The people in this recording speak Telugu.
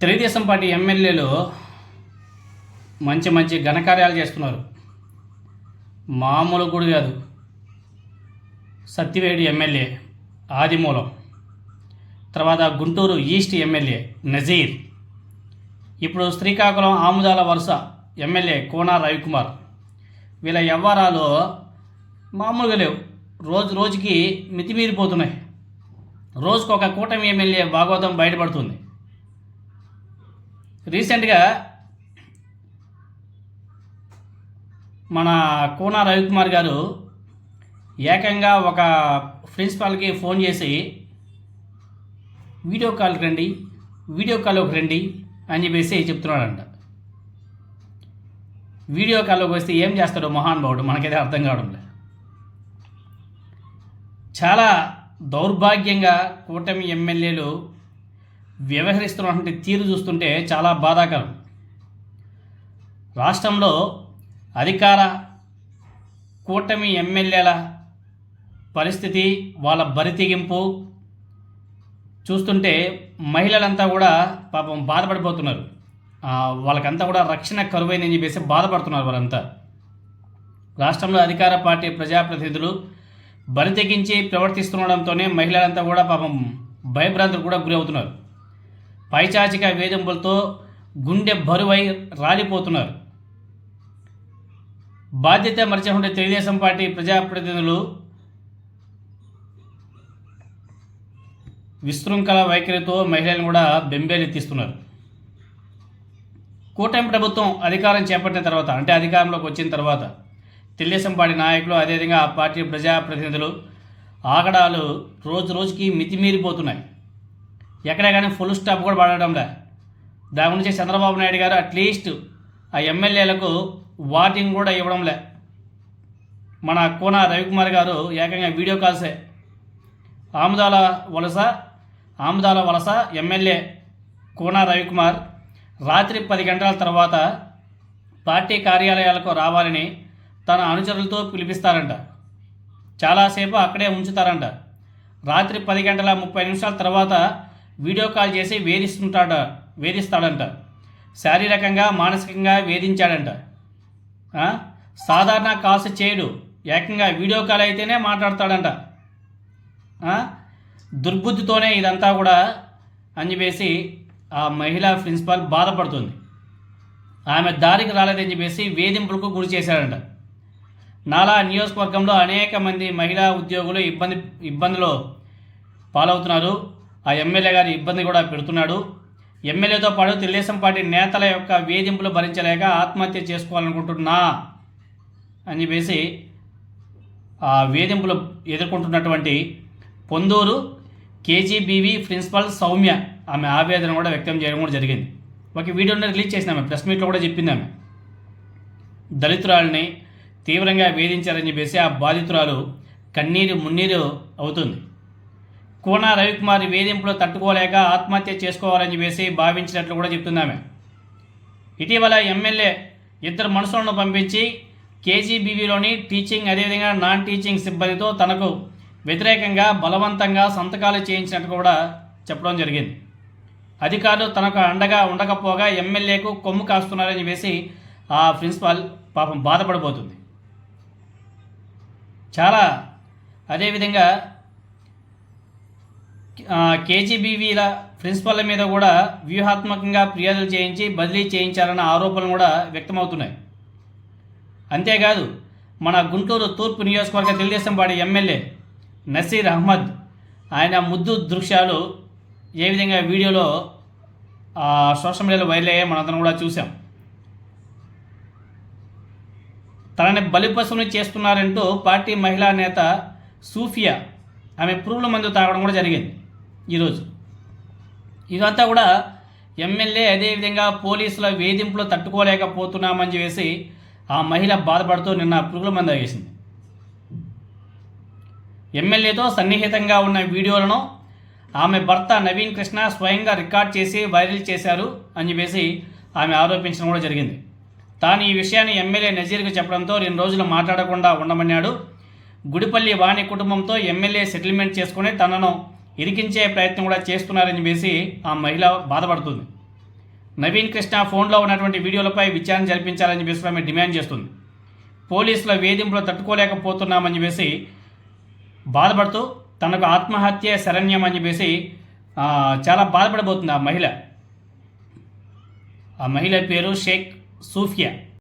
తెలుగుదేశం పార్టీ ఎమ్మెల్యేలు మంచి మంచి ఘనకార్యాలు చేస్తున్నారు. మామూలు కూడా కాదు. సత్యవేడి ఎమ్మెల్యే ఆదిమూలం. తర్వాత గుంటూరు ఈస్ట్ ఎమ్మెల్యే నజీర్. ఇప్పుడు శ్రీకాకుళం ఆముదాల వరుస ఎమ్మెల్యే కోనా రవికుమార్. వీళ్ళ వ్యవహారాలు మామూలుగా లేవు. రోజు రోజుకి మితిమీరిపోతున్నాయి. రోజుకు ఒక కూటమి ఎమ్మెల్యే భాగవతం బయటపడుతుంది. రీసెంట్గా మన కోన రవికుమార్ గారు ఏకంగా ఒక ప్రిన్సిపాల్కి ఫోన్ చేసి వీడియో కాల్కి రండి వీడియో కాల్లోకి రండి అని చెప్పేసి చెప్తున్నాడంట. వీడియో కాల్లోకి వస్తే ఏం చేస్తాడో మహానుభావుడు మనకైతే అర్థం కావడం లేదు. చాలా దౌర్భాగ్యంగా కూటమి ఎమ్మెల్యేలు వ్యవహరిస్తున్నటువంటి తీరు చూస్తుంటే చాలా బాధాకరం. రాష్ట్రంలో అధికార కూటమి ఎమ్మెల్యేల పరిస్థితి వాళ్ళ బరితెగింపు చూస్తుంటే మహిళలంతా కూడా పాపం బాధపడిపోతున్నారు. వాళ్ళకంతా కూడా రక్షణ కరువైందని చెప్పేసి బాధపడుతున్నారు వాళ్ళంతా రాష్ట్రంలో అధికార పార్టీ ప్రజాప్రతినిధులు బరి తెగించి ప్రవర్తిస్తుండడంతోనే మహిళలంతా కూడా పాపం భయభ్రాంతులకు కూడా గురి అవుతున్నారు పైచాచిక వేధింపులతో గుండె బరువై రాలిపోతున్నారు. బాధ్యత మరిచినటువంటి తెలుగుదేశం పార్టీ ప్రజాప్రతినిధులు విశృంఖల వైఖరితో మహిళలను కూడా బెంబేలెత్తిస్తున్నారు. కూటమి ప్రభుత్వం అధికారం చేపట్టిన తర్వాత అంటే అధికారంలోకి వచ్చిన తర్వాత తెలుగుదేశం పార్టీ నాయకులు అదేవిధంగా ఆ పార్టీ ప్రజాప్రతినిధులు ఆగడాలు రోజు రోజుకి మితిమీరిపోతున్నాయి. ఎక్కడే కానీ ఫుల్ స్టాప్ కూడా పడడంలే. దాని గురించి చంద్రబాబు నాయుడు గారు అట్లీస్ట్ ఆ ఎమ్మెల్యేలకు వార్నింగ్ కూడా ఇవ్వడంలే. మన కోన రవికుమార్ గారు ఏకంగా వీడియో కాల్సే ఆముదాల వలస ఆముదాల వలస ఎమ్మెల్యే కోన రవికుమార్ రాత్రి పది గంటల తర్వాత పార్టీ కార్యాలయాలకు రావాలని తన అనుచరులతో పిలిపిస్తారంట. చాలాసేపు అక్కడే ఉంచుతారంట. రాత్రి పది గంటల ముప్పై నిమిషాల తర్వాత వీడియో కాల్ చేసి వేధిస్తుంటాడ వేధిస్తాడంట. శారీరకంగా మానసికంగా వేధించాడంట. సాధారణ కాల్స్ చేయడు. ఏకంగా వీడియో కాల్ అయితేనే మాట్లాడతాడంట. దుర్బుద్ధితోనే ఇదంతా కూడా అని చెప్పేసి ఆ మహిళా ప్రిన్సిపాల్ బాధపడుతుంది. ఆమె దారికి రాలేదని చెప్పేసి వేధింపులకు గురి చేశాడంట. నాలా నియోజకవర్గంలో అనేక మంది మహిళా ఉద్యోగులు ఇబ్బంది ఇబ్బందిలో పాలవుతున్నారు. ఆ ఎమ్మెల్యే గారి ఇబ్బంది కూడా పెడుతున్నాడు. ఎమ్మెల్యేతో పాటు తెలుగుదేశం పార్టీ నేతల యొక్క వేధింపులు భరించలేక ఆత్మహత్య చేసుకోవాలనుకుంటున్నా అని చెప్పేసి ఆ వేధింపులు ఎదుర్కొంటున్నటువంటి పొందూరు కేజీబీవీ ప్రిన్సిపల్ సౌమ్య ఆమె ఆవేదన కూడా వ్యక్తం చేయడం కూడా జరిగింది. ఒక వీడియోని రిలీజ్ చేసిన ఆమె ప్రెస్ మీట్లో కూడా చెప్పింది ఆమె. దళితురాలని తీవ్రంగా వేధించారని చెప్పేసి ఆ బాధితురాలు కన్నీరు మున్నీరు అవుతుంది. కోన రవికుమార్ వేధింపులు తట్టుకోలేక ఆత్మహత్య చేసుకోవాలని చెప్పేసి భావించినట్లు కూడా చెప్తున్నామే. ఇటీవల ఎమ్మెల్యే ఇద్దరు మనుషులను పంపించి కేజీబీవీలోని టీచింగ్ అదేవిధంగా నాన్ టీచింగ్ సిబ్బందితో తనకు వ్యతిరేకంగా బలవంతంగా సంతకాలు చేయించినట్టు కూడా చెప్పడం జరిగింది. అధికారులు తనకు అండగా ఉండకపోగా ఎమ్మెల్యేకు కొమ్ము కాస్తున్నారని చెప్పేసి ఆ ప్రిన్సిపాల్ పాపం బాధపడిపోతుంది చాలా అదేవిధంగా కేజీబీవీల ప్రిన్సిపల్ మీద కూడా వ్యూహాత్మకంగా ఫిర్యాదులు చేయించి బదిలీ చేయించారన్న ఆరోపణలు కూడా వ్యక్తమవుతున్నాయి. అంతేకాదు మన గుంటూరు తూర్పు నియోజకవర్గ తెలుగుదేశం పార్టీ ఎమ్మెల్యే నసీర్ అహ్మద్ ఆయన ముద్దు దృశ్యాలు ఏ విధంగా వీడియోలో సోషల్ మీడియాలో వైరల్ అయ్యాయి మనందరం కూడా చూసాం తనని బలిపశువుని చేస్తున్నారంటూ పార్టీ మహిళా నేత సూఫియా ఆమె పురుగుల మందు తాగడం కూడా జరిగింది. ఈరోజు. ఇదంతా కూడా ఎమ్మెల్యే అదేవిధంగా పోలీసుల వేధింపులు తట్టుకోలేకపోతున్నామని చెప్పేసి ఆ మహిళ బాధపడుతూ నిన్న పురుగుల మంద వేసింది ఎమ్మెల్యేతో సన్నిహితంగా ఉన్న వీడియోలను ఆమె భర్త నవీన్ కృష్ణ స్వయంగా రికార్డ్ చేసి వైరల్ చేశారు అని చెప్పేసి ఆమె ఆరోపించడం కూడా జరిగింది. తాను ఈ విషయాన్ని ఎమ్మెల్యే నజీర్కు చెప్పడంతో రెండు రోజులు మాట్లాడకుండా ఉండమన్నాడు. గుడిపల్లి వాణి కుటుంబంతో ఎమ్మెల్యే సెటిల్మెంట్ చేసుకుని తనను ఇరికించే ప్రయత్నం కూడా చేస్తున్నారని చెప్పేసి ఆ మహిళ బాధపడుతుంది. నవీన్ కృష్ణ ఫోన్లో ఉన్నటువంటి వీడియోలపై విచారణ జరిపించాలని చెప్పేసి ఆమె డిమాండ్ చేస్తుంది. పోలీసుల వేధింపులు తట్టుకోలేకపోతున్నామని చెప్పేసి బాధపడుతూ తనకు ఆత్మహత్య శరణ్యం అని చెప్పేసి చాలా బాధపడబోతుంది ఆ మహిళ. ఆ మహిళ పేరు షేక్ సూఫియా.